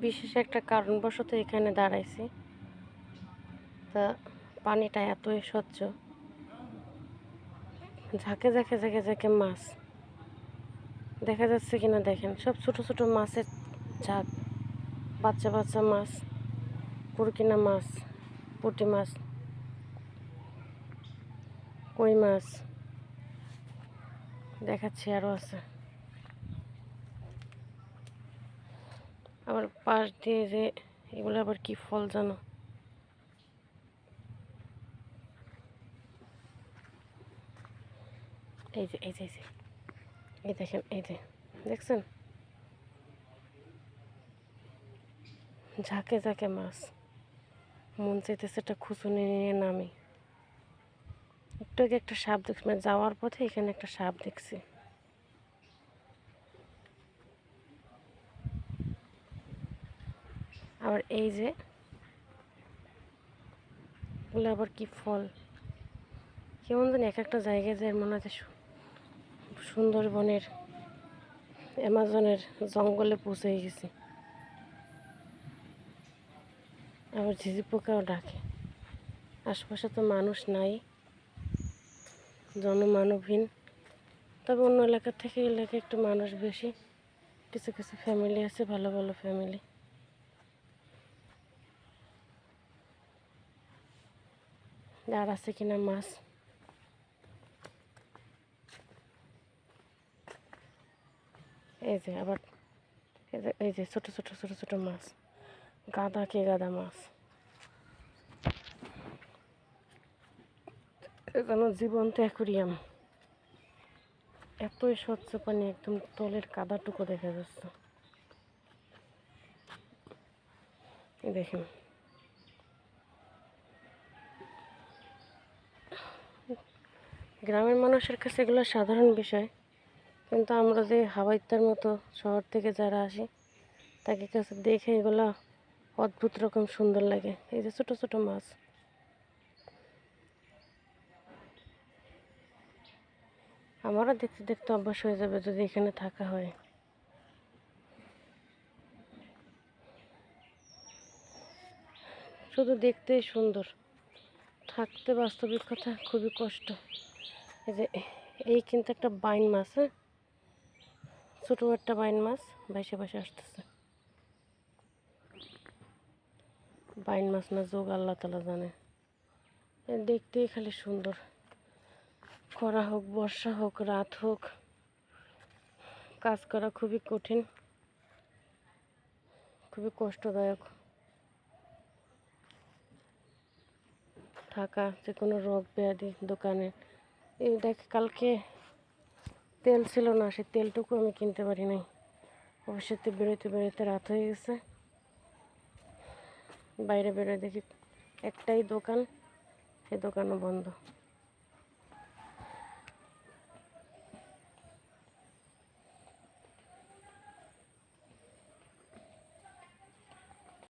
বিশেষ একটা কারণবশত এখানে দাঁড়াইছি। তা পানিটা এতই স্বচ্ছ। ঝাঁকে ঝাঁকে ঝাঁকে ঝাঁকে মাছ। দেখা যাচ্ছে কিনা দেখেন, সব ছোট ছোট মাছের ঝাঁক। বাচ্চা বাচ্চা মাছ, পুরকিনা মাছ, পুঁটি মাছ, কই মাছ? দেখাচ্ছি আরও আছে। আবার পাশ দিয়ে যে এগুলো আবার কি ফল জানো? এই যে এই যে, এই দেখেন, এই যে। দেখছেন? ঝাঁকে ঝাঁকে মাছ। মন চাইতেছে একটা খুচুনি নিয়ে নামি। একটু আগে একটা সাপ দেখছি মানে যাওয়ার পথে এখানে একটা সাপ দেখছি। আবার এই যে, এগুলো আবার কি ফল? কেমন জানি এক একটা জায়গায় যে মনে হচ্ছে সুন্দরবনের, অ্যামাজনের জঙ্গলে পৌঁছে গেছি। আবার ঝিঝি পোকাও ডাকে। আশপাশে তো মানুষ নাই, জনমানবহীন। তবে অন্য এলাকা থেকে এলাকায় একটু মানুষ বেশি। কিছু কিছু ফ্যামিলি আছে, ভালো ভালো ফ্যামিলি আর আছে কিনা মাছ এই যে আবার এই যে ছোট ছোট ছোট ছোট মাছ গাদা কে গাদা মাছ এখানে জীবন্ত অ্যাকুরিয়াম এতই স্বচ্ছ পানি একদম তলের কাদাটুকু দেখা যাচ্ছে দেখেন গ্রামের মানুষের কাছে এগুলো সাধারণ বিষয়। কিন্তু আমরা যে হাওয়াইতার মতো শহর থেকে যারা আসি তাকে কাছে দেখে এগুলো অদ্ভুত রকম সুন্দর লাগে। এই যে ছোটো ছোটো মাছ। আমারও দেখতে দেখতে অভ্যাস হয়ে যাবে যদি এখানে থাকা হয়। শুধু দেখতেই সুন্দর। থাকতে বাস্তবিক কথা, খুবই কষ্ট। এই যে, এই কিন্তু একটা বাইন মাছ হ্যাঁ? ছোটো একটা বাইন মাছ, বাইসে বাইসে আসতেছে। বাইন মাছ না যোগ আল্লাহ তালা জানে। দেখতেই খালি সুন্দর। খরা হোক, বর্ষা হোক, রাত হোক, কাজ করা খুবই কঠিন। খুবই কষ্টদায়ক। থাকা যে কোনো রোগ ব্যাধি দোকানে। এই দেখ, কালকে তেল ছিল না সে তেলটুকু আমি কিনতে পারি নাই। অবশ্যই বেরোতে বেরোতে রাত হয়ে গেছে। বাইরে বেরোয় দেখি একটাই দোকান সে দোকানও বন্ধ।